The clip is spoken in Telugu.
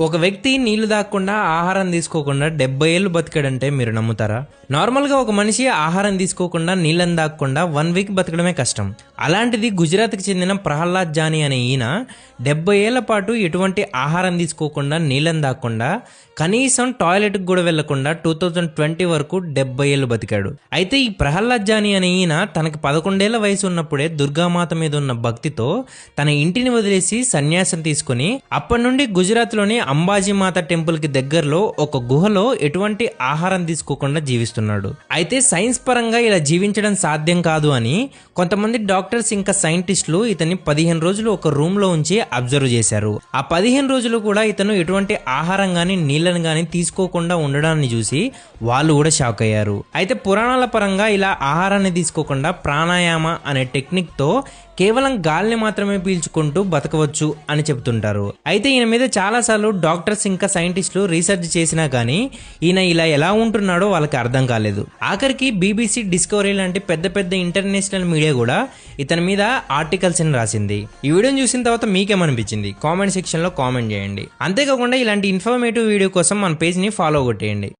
ఒక వ్యక్తి నీళ్ళు దాక్కుండా ఆహారం తీసుకోకుండా డెబ్బై ఏళ్ళు బతికాడంటే మీరు నమ్ముతారా? నార్మల్గా ఒక మనిషి ఆహారం తీసుకోకుండా నీళ్ళని దాక్కుండా వన్ వీక్ బతకడమే కష్టం. అలాంటిది గుజరాత్కి చెందిన ప్రహ్లాద్ జానీ అనే ఈయన డెబ్బై ఏళ్ళ పాటు ఎటువంటి ఆహారం తీసుకోకుండా నీళ్ళని దాక్కుండా కనీసం టాయిలెట్కి కూడా వెళ్ళకుండా టూ థౌజండ్ ట్వంటీ వరకు డెబ్బై ఏళ్ళు బతికాడు. అయితే ఈ ప్రహ్లాద్ జానీ అనే ఈయన తనకి పదకొండేళ్ళ వయసు ఉన్నప్పుడే దుర్గామాత మీద ఉన్న భక్తితో తన ఇంటిని వదిలేసి సన్యాసం తీసుకుని అప్పటి నుండి గుజరాత్లోని అంబాజీమాత టెంపుల్కి దగ్గరలో ఒక గుహలో ఎటువంటి ఆహారం తీసుకోకుండా జీవిస్తున్నాడు. అయితే సైన్స్ పరంగా ఇలా జీవించడం సాధ్యం కాదు అని కొంతమంది డాక్టర్స్ ఇంకా సైంటిస్టులు ఇతన్ని పదిహేను రోజులు ఒక రూమ్లో ఉంచి అబ్జర్వ్ చేశారు. ఆ పదిహేను రోజులు కూడా ఇతను ఎటువంటి ఆహారం గాని నీళ్ళని గాని తీసుకోకుండా ఉండడాన్ని చూసి వాళ్ళు కూడా షాక్ అయ్యారు. అయితే పురాణాల పరంగా ఇలా ఆహారాన్ని తీసుకోకుండా ప్రాణాయామ అనే టెక్నిక్తో కేవలం గాలిని మాత్రమే పీల్చుకుంటూ బతకవచ్చు అని చెబుతుంటారు. అయితే ఈయన మీద చాలాసార్లు డాక్టర్స్ ఇంకా సైంటిస్టులు రీసెర్చ్ చేసినా కానీ ఈయన ఇలా ఎలా ఉంటున్నాడో వాళ్ళకి అర్థం కాలేదు. ఆఖరికి బీబీసీ డిస్కవరీ లాంటి పెద్ద పెద్ద ఇంటర్నేషనల్ మీడియా కూడా ఇతని మీద ఆర్టికల్స్ అని రాసింది. ఈ వీడియోని చూసిన తర్వాత మీకేమనిపించింది? కామెంట్ సెక్షన్లో కామెంట్ చేయండి. అంతేకాకుండా ఇలాంటి ఇన్ఫర్మేటివ్ వీడియో కోసం మన పేజ్ని ఫాలో కొట్టేయండి.